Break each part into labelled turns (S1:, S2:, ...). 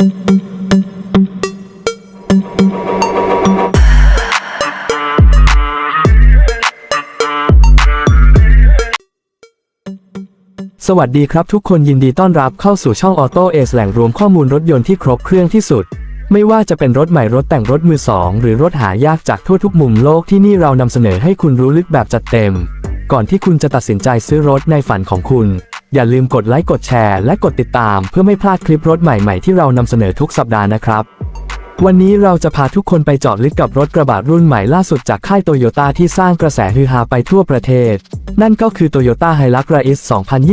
S1: สวัสดีครับทุกคนยินดีต้อนรับเข้าสู่ช่องออโต้เอสแหล่งรวมข้อมูลรถยนต์ที่ครบเครื่องที่สุด ไม่ว่าจะเป็นรถใหม่รถแต่งรถมือสองหรือรถหายากจากทั่วทุกมุมโลกที่นี่เรานำเสนอให้คุณรู้ลึกแบบจัดเต็ม ก่อนที่คุณจะตัดสินใจซื้อรถในฝันของคุณ อย่าลืมกดไลค์กดแชร์และกดติดตามเพื่อไม่พลาดคลิปรถใหม่ๆที่เรานำเสนอทุกสัปดาห์นะครับ วันนี้เราจะพาทุกคนไปเจาะลึกกับรถกระบะรุ่นใหม่ล่าสุดจากค่ายโตโยต้าที่สร้างกระแสฮือฮาไปทั่วประเทศ นั่นก็คือ Toyota Hilux Race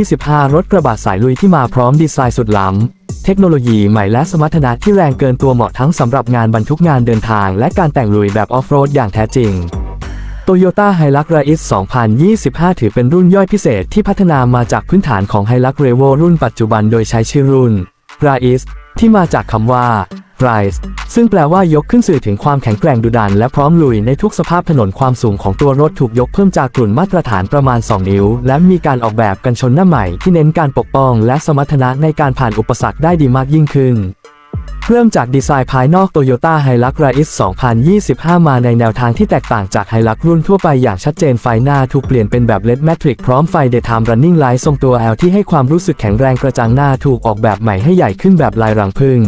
S1: 2025 รถกระบะสายลุยที่มาพร้อมดีไซน์สุดล้ำ เทคโนโลยีใหม่และสมรรถนะที่แรงเกินตัวเหมาะทั้งสำหรับงานบรรทุกงานเดินทาง และการแต่งลุยแบบออฟโรดอย่างแท้จริง Toyota Hilux Race 2025 ถือเป็นรุ่นย่อยพิเศษที่พัฒนามาจากพื้นฐานของ Hilux Revo รุ่นปัจจุบันโดยใช้ชื่อรุ่น Race ที่มาจากคำว่า Rise ซึ่งแปลว่ายกขึ้นสื่อถึงความแข็งแกร่งดุดันและพร้อมลุยในทุกสภาพถนนความสูงของตัวรถถูกยกเพิ่มจากกลุ่นมาตรฐานประมาณ 2 นิ้ว และมีการออกแบบกันชนหน้าใหม่ที่เน้นการปกป้องและสมรรถนะในการผ่านอุปสรรคได้ดีมากยิ่งขึ้น เริ่มจากดีไซน์ภายนอก Toyota Hilux Race 2025 มาในแนวทางที่แตกต่างจาก Hilux รุ่นทั่วไปอย่างชัดเจนไฟหน้าถูกเปลี่ยนเป็นแบบ LED Matrix พร้อมไฟ Daytime Running Light ทรงตัว L ที่ให้ความรู้สึกแข็งแรงกระจังหน้าถูกออกแบบใหม่ให้ใหญ่ขึ้นแบบลายรังผึ้ง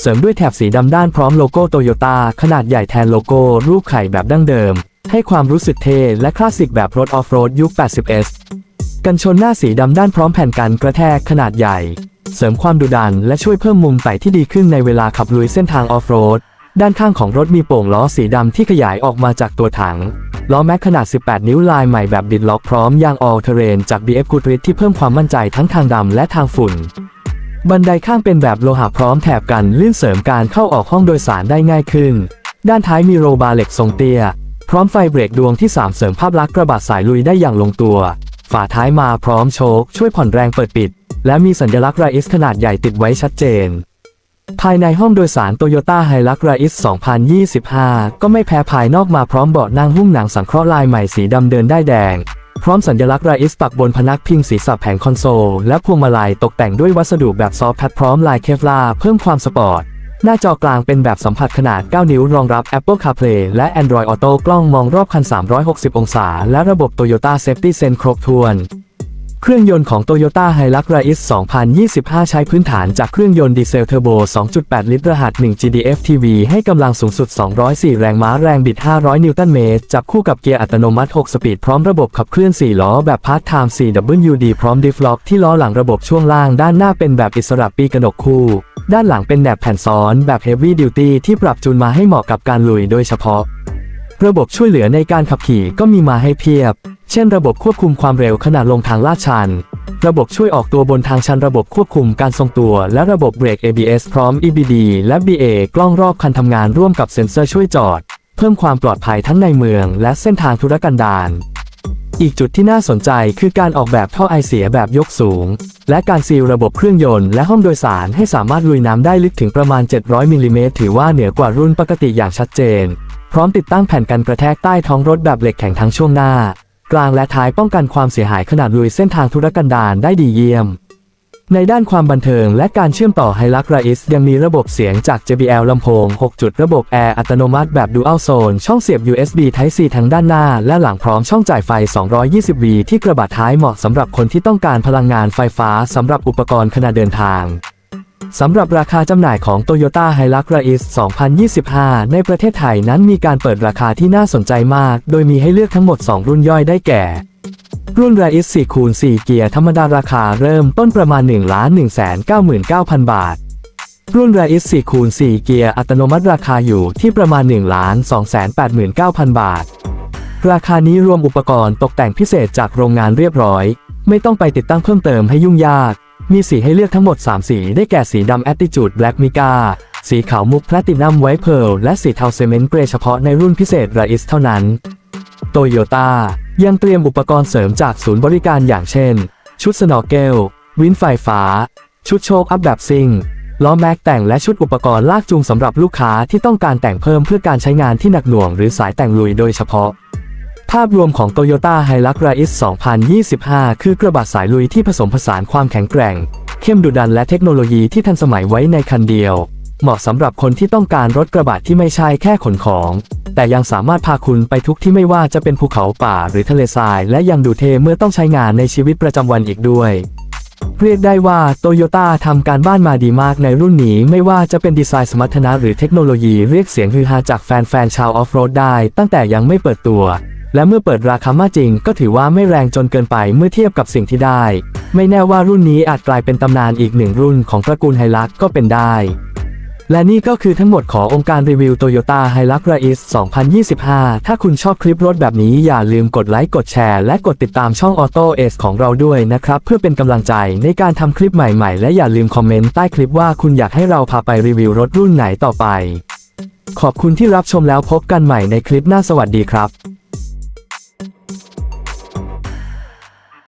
S1: เสริมด้วยแถบสีดำด้านพร้อมโลโก้โตโยต้าขนาดใหญ่แทนโลโก้ รูปไข่แบบดั้งเดิม ให้ความรู้สึกเท่และคลาสสิกแบบรถออฟโรดยุค 80s กันชนหน้าสีดำด้านพร้อมแผ่นกันกระแทกขนาดใหญ่ เสริมความดุดันและช่วยเพิ่มมุมไต่ที่ดีขึ้นในเวลาขับลุยเส้นทางออฟโรด ด้านข้างของรถมีโป่งล้อสีดำที่ขยายออกมาจากตัวถัง ล้อแม็กขนาด 18 นิ้วลายใหม่แบบดิดล็อกพร้อมยางออลเทเรนจาก BF Goodrich ที่เพิ่มความมั่นใจทั้งทางดำและทางฝุ่น บันไดข้างเป็นแบบโลหะพร้อมแถบกันลื่นเสริมการเข้าออกห้องโดยสารได้ง่ายขึ้น ด้านท้ายมีโรบาร์เหล็กทรงเตี้ย พร้อมไฟเบรกดวงที่ 3 เสริมภาพลักษณ์กระบะสายลุยได้อย่างลงตัว ฝาท้ายมาพร้อมโชคช่วยผ่อนแรงเปิดปิด และมีสัญลักษณ์ไรอิสขนาดใหญ่ติดไว้ชัดเจน ภายในห้องโดยสาร Toyota Hilux Race 2025 ก็ไม่แพ้ภายนอกมาพร้อมเบาะนั่งหุ้มหนังสังเคราะห์ลายใหม่สีดำเดินได้แดง พร้อมสัญลักษณ์ Race ปักบนพนักพิงศีรษะแผงคอนโซล และพวงมาลัยตกแต่งด้วยวัสดุแบบซอฟต์ทัชพร้อมลายเคฟลาร์เพิ่มความสปอร์ตหน้าจอกลางเป็นแบบสัมผัสขนาด 9 นิ้วรองรับ Apple CarPlay และ Android Auto กล้องมองรอบคัน 360 องศา และระบบ Toyota Safety Sense ครบถ้วน เครื่องยนต์ของ Toyota Hilux Race 2025 ใช้พื้นฐานจากเครื่องยนต์ดีเซลเทอร์โบ 2.8 ลิตรรหัส 1 GDF TV ให้กำลังสูงสุด 204 แรงม้าแรงบิด 500 นิวตันเมตร จับคู่กับเกียร์อัตโนมัติ 6 สปีด พร้อมระบบขับเคลื่อน 4 ล้อแบบพาร์ทไทม์ 4WD พร้อมดิฟล็อกที่ล้อหลังระบบช่วงล่างด้านหน้าเป็นแบบอิสระปีกระหนกคู่ ด้านหลังเป็นแหนบแผ่นซ้อนแบบ Heavy Duty ที่ปรับจูนมาให้เหมาะกับการลุยโดยเฉพาะ ระบบช่วยเหลือในการขับขี่ก็มีมาให้เพียบ เช่นระบบควบคุมความเร็วขณะลงทางลาดชัน ระบบช่วยออกตัวบนทางชันระบบควบคุมการทรงตัว และระบบเบรก ABS พร้อม EBD และ BA กล้องรอบคันทำงานร่วมกับเซ็นเซอร์ช่วยจอด เพิ่มความปลอดภัยทั้งในเมือง และเส้นทางธุรกันดารอีกจุดที่น่าสนใจคือการออกแบบท่อไอเสียแบบยกสูง และการซีลระบบเครื่องยนต์และห้องโดยสารให้สามารถลุยน้ำได้ลึกถึงประมาณ 700มิลลิเมตรถือว่าเหนือกว่ารุ่นปกติอย่างชัดเจน พร้อมติดตั้งแผ่นกันกระแทกใต้ท้องรถแบบเหล็กแข็งทั้งช่วงหน้า กลางและท้ายป้องกันความเสียหายขนาดลุยเส้นทางธุรกันดารได้ดีเยี่ยม ในด้านความบันเทิงและการเชื่อมต่อไฮลักรอิสยังมีระบบเสียงจาก JBL ลำโพง 6 จุดระบบแอร์อัตโนมัติแบบ Dual Zone ช่องเสียบ USB Type C ทั้งด้านหน้า และหลังพร้อมช่องจ่ายไฟ 220V ที่กระบะท้ายเหมาะสำหรับคนที่ต้องการพลังงานไฟฟ้าสำหรับอุปกรณ์ขณะเดินทาง สำหรับราคาจำหน่ายของ Toyota Hilux Race 2025 ในประเทศไทยนั้นมีการเปิดราคาที่น่าสนใจมาก โดยมีให้เลือกทั้งหมด 2 รุ่นย่อยได้แก่ รุ่น Race 4คูณ4เกียร์ธรรมดาราคาเริ่มต้นประมาณ 1 1 9 9 0 0 0 บาท รุ่น Race 4คูณ4เกียร์อัตโนมัติราคาอยู่ที่ประมาณ 1 2 8 9 0 0 0 บาท ราคานี้รวมอุปกรณ์ตกแต่งพิเศษจากโรงงานเรียบร้อย ไม่ต้องไปติดตั้งเพิ่มเติมให้ยุ่งยาก มีสีให้เลือกทั้งหมด 3 สี ได้แก่สีดำ Attitude Black Mica สีขาวมุก Platinum White Pearl และสีเทาเซเมนต์เกรเฉพาะในรุ่นพิเศษ Race เท่านั้น โตโยต้ายังเตรียมอุปกรณ์เสริมจากศูนย์บริการอย่างเช่น ชุดสนว์เกล วินไฟฟ้า ชุดโชคอัพแบบซิงล้อแม็กแต่งและชุดอุปกรณ์ลากจูงสำหรับลูกค้าที่ต้องการแต่งเพิ่มเพื่อการใช้งานที่หนักหน่วงหรือสายแต่งลุยโดยเฉพาะ ภาพรวมของ Toyota Hilux Race 2025 คือกระบะสายลุยที่ผสมผสานความแข็งแกร่ง เข้มดุดันและเทคโนโลยีที่ทันสมัยไว้ในคันเดียว เหมาะสำหรับคนที่ต้องการรถกระบะที่ไม่ใช่แค่ขนของ แต่ยังสามารถพาคุณไปทุกที่ไม่ว่าจะเป็นภูเขาป่าหรือทะเลทราย และยังดูเท่เมื่อต้องใช้งานในชีวิตประจำวันอีกด้วย เรียกได้ว่าโตโยต้าทำการบ้านมาดีมากในรุ่นนี้ไม่ว่าจะเป็นดีไซน์สมรรถนะหรือเทคโนโลยีเรียกเสียงฮือฮาจากแฟนๆชาวออฟโรดได้ ตั้งแต่ยังไม่เปิดตัว และเมื่อเปิดราคามาจริง ก็ถือว่าไม่แรงจนเกินไปเมื่อเทียบกับสิ่งที่ได้ ไม่แน่ว่ารุ่นนี้อาจกลายเป็นตำนานอีกหนึ่งรุ่นของตระกูลไฮลักก็เป็นได้ และนี่ก็คือทั้งหมดขององค์การรีวิว Toyota Hilux Rais 2025 ถ้าคุณชอบคลิปรถแบบนี้อย่าลืมกดไลค์กดแชร์และกดติดตามช่อง Auto Ace ของเราด้วยนะครับ เพื่อเป็นกำลังใจในการทำคลิปใหม่ๆ และอย่าลืมคอมเมนต์ใต้คลิปว่าคุณอยากให้เราพาไปรีวิวรถรุ่นไหนต่อไป ขอบคุณที่รับชมแล้วพบกันใหม่ในคลิปหน้าสวัสดีครับ